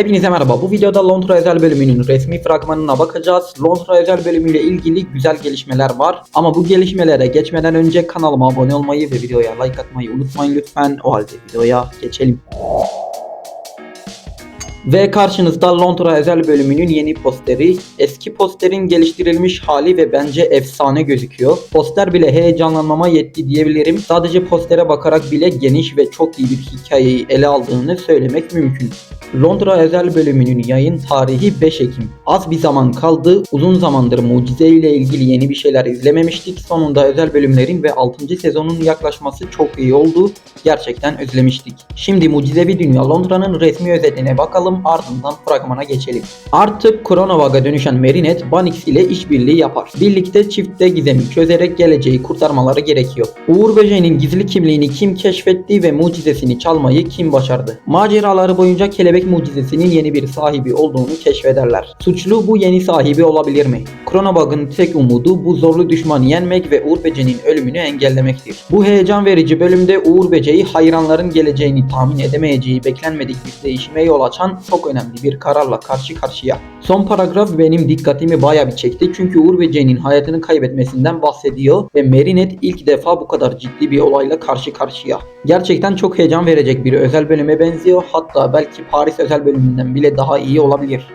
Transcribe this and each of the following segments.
Hepinize merhaba. Bu videoda Londra özel bölümünün resmi fragmanına bakacağız. Londra özel bölümüyle ilgili güzel gelişmeler var. Ama bu gelişmelere geçmeden önce kanalıma abone olmayı ve videoya like atmayı unutmayın lütfen. O halde videoya geçelim. Ve karşınızda Londra özel bölümünün yeni posteri. Eski posterin geliştirilmiş hali ve bence efsane gözüküyor. Poster bile heyecanlanmama yetti diyebilirim. Sadece postere bakarak bile geniş ve çok iyi bir hikayeyi ele aldığını söylemek mümkün. Londra özel bölümünün yayın tarihi 5 Ekim. Az bir zaman kaldı. Uzun zamandır mucize ile ilgili yeni bir şeyler izlememiştik. Sonunda özel bölümlerin ve 6. sezonun yaklaşması çok iyi oldu. Gerçekten özlemiştik. Şimdi mucizevi dünya Londra'nın resmi özetine bakalım ardından fragmana geçelim. Artık Kronovag'a dönüşen Marinette Banix ile işbirliği yapar. Birlikte çifte gizemi çözerek geleceği kurtarmaları gerekiyor. Uğur Böceği'nin gizli kimliğini kim keşfetti ve mucizesini çalmayı kim başardı? Maceraları boyunca kelebek mucizesinin yeni bir sahibi olduğunu keşfederler. Suçlu bu yeni sahibi olabilir mi? Kronovag'ın tek umudu bu zorlu düşmanı yenmek ve Uğur Böceği'nin ölümünü engellemektir. Bu heyecan verici bölümde Uğur Böceği hayranların geleceğini tahmin edemeyeceği beklenmedik bir değişime yol açan çok önemli bir kararla karşı karşıya. Son paragraf benim dikkatimi baya bir çekti çünkü Uğur Böceği'nin hayatını kaybetmesinden bahsediyor ve Marinette ilk defa bu kadar ciddi bir olayla karşı karşıya. Gerçekten çok heyecan verecek bir özel bölüme benziyor hatta belki Paris özel bölümünden bile daha iyi olabilir.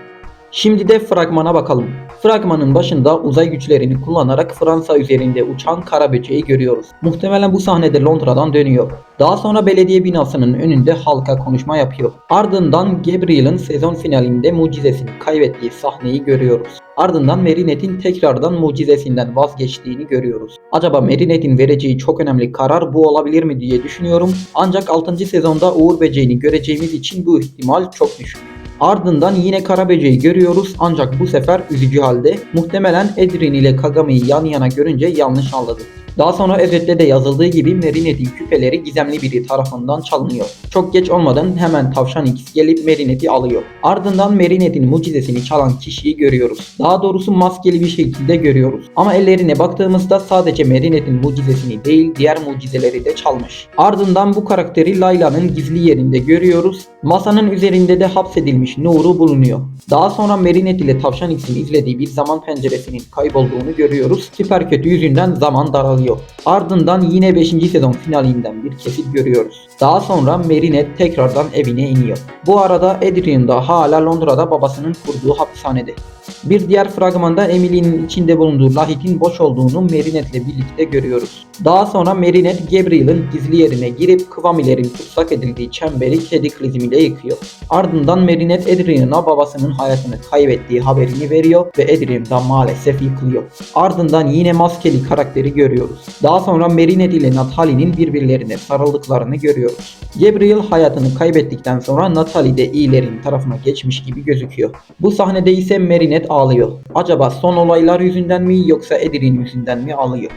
Şimdi de fragmana bakalım. Fragmanın başında uzay güçlerini kullanarak Fransa üzerinde uçan kara böceği görüyoruz. Muhtemelen bu sahnede Londra'dan dönüyor. Daha sonra belediye binasının önünde halka konuşma yapıyor. Ardından Gabriel'ın sezon finalinde mucizesini kaybettiği sahneyi görüyoruz. Ardından Marinette'in tekrardan mucizesinden vazgeçtiğini görüyoruz. Acaba Marinette'in vereceği çok önemli karar bu olabilir mi diye düşünüyorum. Ancak 6. sezonda Uğur Böceğini göreceğimiz için bu ihtimal çok düşük. Ardından yine Karaböceği görüyoruz ancak bu sefer üzücü halde. Muhtemelen Edrin ile Kagami'yi yan yana görünce yanlış anladı. Daha sonra özette de yazıldığı gibi Marinette'in küpeleri gizemli biri tarafından çalınıyor. Çok geç olmadan hemen Tavşan X gelip Marinette'i alıyor. Ardından Marinette'in mucizesini çalan kişiyi görüyoruz. Daha doğrusu maskeli bir şekilde görüyoruz. Ama ellerine baktığımızda sadece Marinette'in mucizesini değil diğer mucizeleri de çalmış. Ardından bu karakteri Layla'nın gizli yerinde görüyoruz. Masanın üzerinde de hapsedilmiş Nuru bulunuyor. Daha sonra Marinette ile Tavşan X'in izlediği bir zaman penceresinin kaybolduğunu görüyoruz. Süper kötü yüzünden zaman daralıyor. Ardından yine 5. sezon finalinden bir kesit görüyoruz. Daha sonra Marinette tekrardan evine iniyor. Bu arada Adrian da hala Londra'da babasının kurduğu hapishanede. Bir diğer fragmanda Emily'nin içinde bulunduğu lahitin boş olduğunu Marinette ile birlikte görüyoruz. Daha sonra Marinette Gabriel'ın gizli yerine girip Kvamilerin tutsak edildiği çemberi kedi klizmiyle yıkıyor. Ardından Marinette Adrian'a babasının hayatını kaybettiği haberini veriyor ve Adrian da maalesef yıkılıyor. Ardından yine maskeli karakteri görüyoruz. Daha sonra Marinette ile Natalie'nin birbirlerine sarıldıklarını görüyoruz. Gabriel hayatını kaybettikten sonra Natalie de iyilerin tarafına geçmiş gibi gözüküyor. Bu sahnede ise Marinette ağlıyor. Acaba son olaylar yüzünden mi yoksa Adrian yüzünden mi ağlıyor?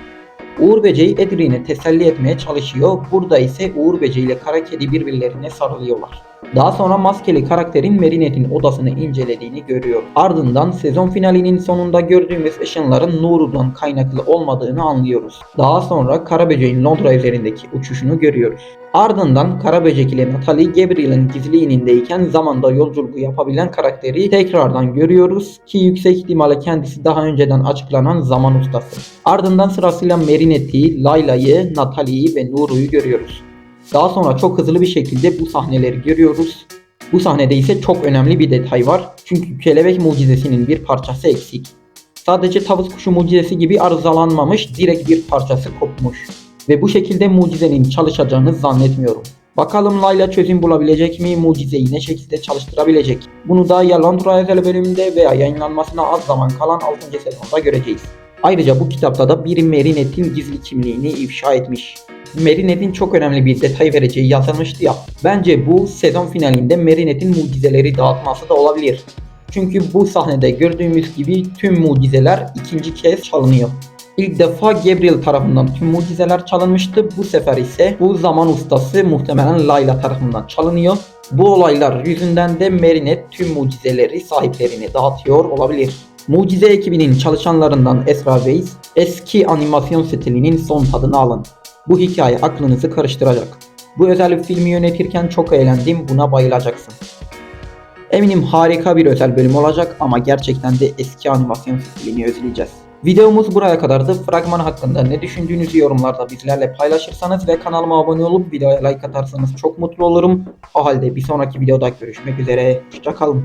Uğur Böceği Edrin'i teselli etmeye çalışıyor. Burada ise Uğur Böceği ile kara kedi birbirlerine sarılıyorlar. Daha sonra maskeli karakterin Marinette'in odasını incelediğini görüyor. Ardından sezon finalinin sonunda gördüğümüz ışınların Nuru'dan kaynaklı olmadığını anlıyoruz. Daha sonra Karaböcek'in Londra üzerindeki uçuşunu görüyoruz. Ardından Karaböcek ile Natalie Gabriel'in gizli inindeyken zamanda yolculuğu yapabilen karakteri tekrardan görüyoruz ki yüksek ihtimalle kendisi daha önceden açıklanan zaman ustası. Ardından sırasıyla Marinette'i, Layla'yı, Natalie'yi ve Nuru'yu görüyoruz. Daha sonra çok hızlı bir şekilde bu sahneleri görüyoruz. Bu sahnede ise çok önemli bir detay var. Çünkü kelebek mucizesinin bir parçası eksik. Sadece tavus kuşu mucizesi gibi arızalanmamış, direkt bir parçası kopmuş. Ve bu şekilde mucizenin çalışacağını zannetmiyorum. Bakalım Layla çözüm bulabilecek mi, mucizeyi ne şekilde çalıştırabilecek? Bunu da ya özel bölümünde veya yayınlanmasına az zaman kalan 6. sezonda göreceğiz. Ayrıca bu kitapta da bir Marinette'in gizli kimliğini ifşa etmiş. Marinette'in çok önemli bir detay vereceği yazılmıştı ya. Bence bu sezon finalinde Marinette'in mucizeleri dağıtması da olabilir. Çünkü bu sahnede gördüğümüz gibi tüm mucizeler ikinci kez çalınıyor. İlk defa Gabriel tarafından tüm mucizeler çalınmıştı. Bu sefer ise bu zaman ustası muhtemelen Layla tarafından çalınıyor. Bu olaylar yüzünden de Marinette tüm mucizeleri sahiplerine dağıtıyor olabilir. Mucize ekibinin çalışanlarından Esra Weiss, eski animasyon stilinin son tadını alın. Bu hikaye aklınızı karıştıracak. Bu özel filmi yönetirken çok eğlendim, buna bayılacaksın. Eminim harika bir özel bölüm olacak ama gerçekten de eski animasyon stilini özleyeceğiz. Videomuz buraya kadardı. Fragman hakkında ne düşündüğünüzü yorumlarda bizlerle paylaşırsanız ve kanalıma abone olup videoya like atarsanız çok mutlu olurum. O halde bir sonraki videoda görüşmek üzere. Hoşçakalın.